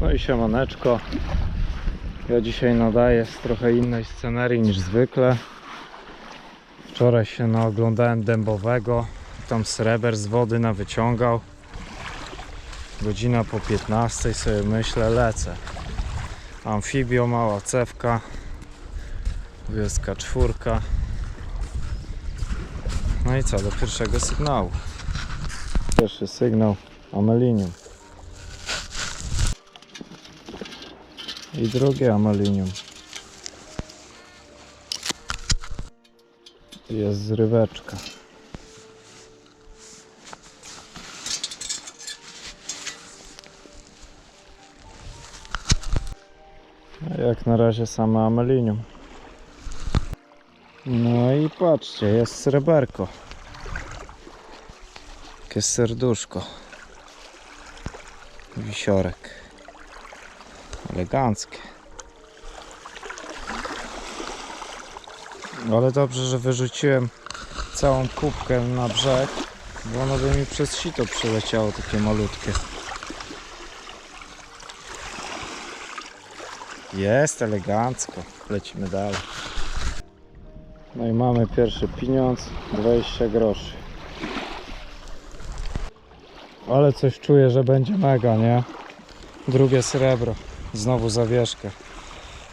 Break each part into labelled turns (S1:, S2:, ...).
S1: No i siemaneczko. Ja dzisiaj nadaję z trochę innej scenerii niż zwykle. Wczoraj się naoglądałem dębowego. Tam sreber z wody na wyciągał. Godzina po 15 sobie myślę lecę. Amfibio, mała cewka. Wioska czwórka. No i co, do pierwszego sygnału. Pierwszy sygnał amelinium. I drugie amelinium. Jest zryweczka. A Jak na razie same amelinium. No i patrzcie, jest sreberko. Takie serduszko. Wisiorek. Eleganckie. Ale dobrze, że wyrzuciłem całą kubkę na brzeg, bo ono by mi przez sito przyleciało takie malutkie. Jest elegancko. Lecimy dalej. No i mamy pierwszy pieniądz, 20 groszy. Ale coś czuję, że będzie mega, nie? Drugie srebro. Znowu zawieszkę.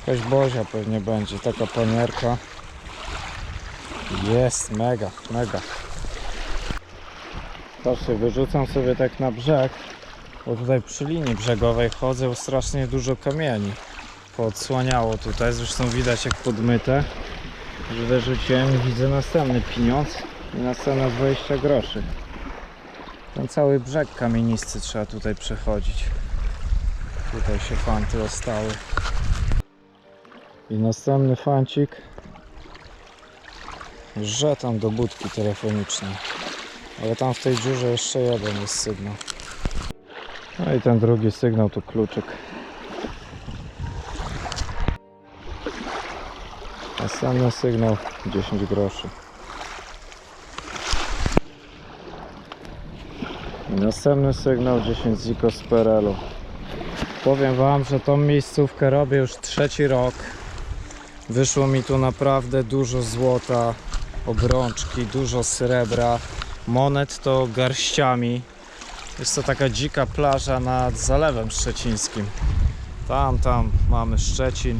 S1: Jakaś bozia pewnie będzie, taka panierka. Jest, mega, mega. Patrzcie, wyrzucam sobie tak na brzeg, bo tutaj przy linii brzegowej chodzę, strasznie dużo kamieni. Poodsłaniało tutaj, zresztą widać jak podmyte, że wyrzuciłem widzę następny pieniądz i następne 20 groszy. Ten cały brzeg kamienisty trzeba tutaj przechodzić. Tutaj się fanty ostały. I następny fancik. Że tam do budki telefonicznej. Ale tam w tej dziurze jeszcze jeden jest sygnał. No i ten drugi sygnał to kluczyk. Następny sygnał 10 groszy. I następny sygnał 10 ziko z PRL-u. Powiem Wam, że tą miejscówkę robię już trzeci rok. Wyszło mi tu naprawdę dużo złota, obrączki, dużo srebra, monet to garściami. Jest to taka dzika plaża nad Zalewem Szczecińskim. Tam, tam mamy Szczecin,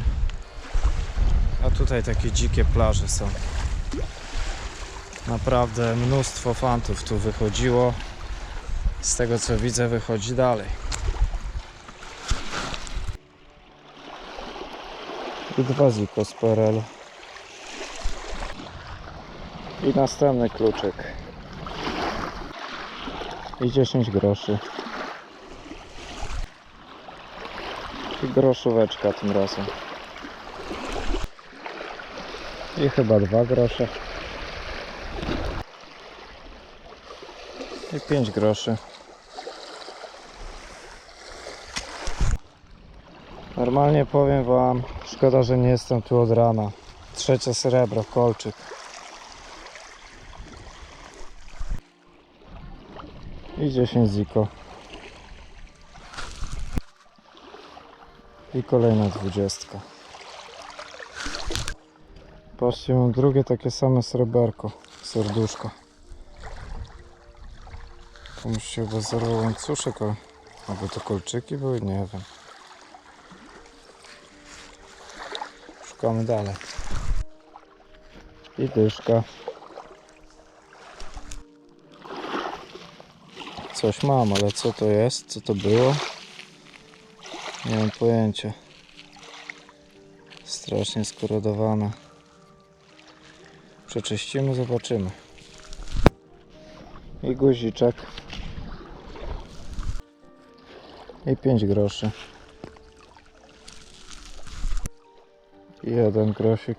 S1: a tutaj takie dzikie plaże są. Naprawdę mnóstwo fantów tu wychodziło. Z tego co widzę wychodzi dalej. I dwa z. I następny kluczyk. I 10 groszy. I groszóweczka tym razem. I chyba dwa grosze. I 5 groszy. Normalnie powiem Wam, szkoda, że nie jestem tu od rana. Trzecie srebro, kolczyk. I 10 ziko. I kolejna dwudziestka. Patrzcie, mam drugie takie same sreberko, serduszko. Musi się chyba zerwał łańcuszek, albo to kolczyki były, nie wiem. Szukamy dalej. I dyszka. Coś mam, ale co to jest? Co to było? Nie mam pojęcia. Strasznie skorodowane. Przeczyścimy, zobaczymy. I guziczek. I 5 groszy. Jeden grosik.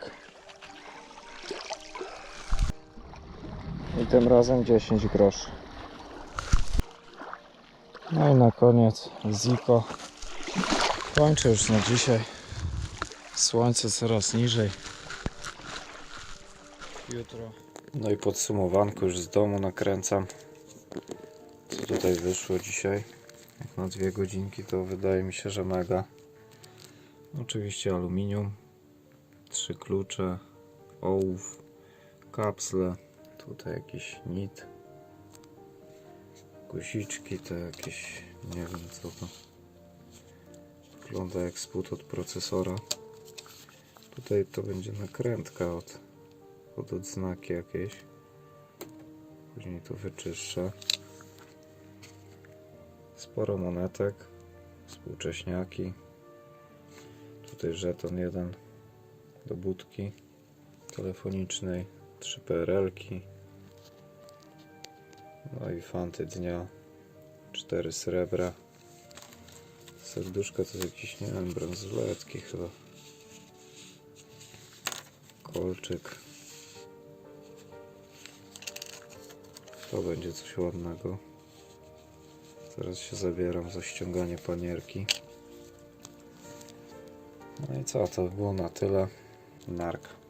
S1: I tym razem 10 groszy. No i na koniec Ziko. Kończę już na dzisiaj. Słońce coraz niżej. Jutro. No i podsumowanko już z domu nakręcam. Co tutaj wyszło dzisiaj? Jak na dwie godzinki to wydaje mi się, że mega. Oczywiście aluminium, trzy klucze, ołów, kapsle, tutaj jakiś nit, guziczki, to jakieś, nie wiem co to. Wygląda jak spód od procesora. Tutaj to będzie nakrętka od, od odznaki jakiejś. Później to wyczyszczę. Sporo monetek, współcześniaki. Tutaj żeton jeden do budki telefonicznej, trzy PRL-ki. No i fanty dnia, cztery srebra. Serduszka to jest jakiś, nie wiem, bransoletki chyba. Kolczyk. To będzie coś ładnego. Teraz się zabieram za ściąganie panierki. No i co, to było na tyle. нарк.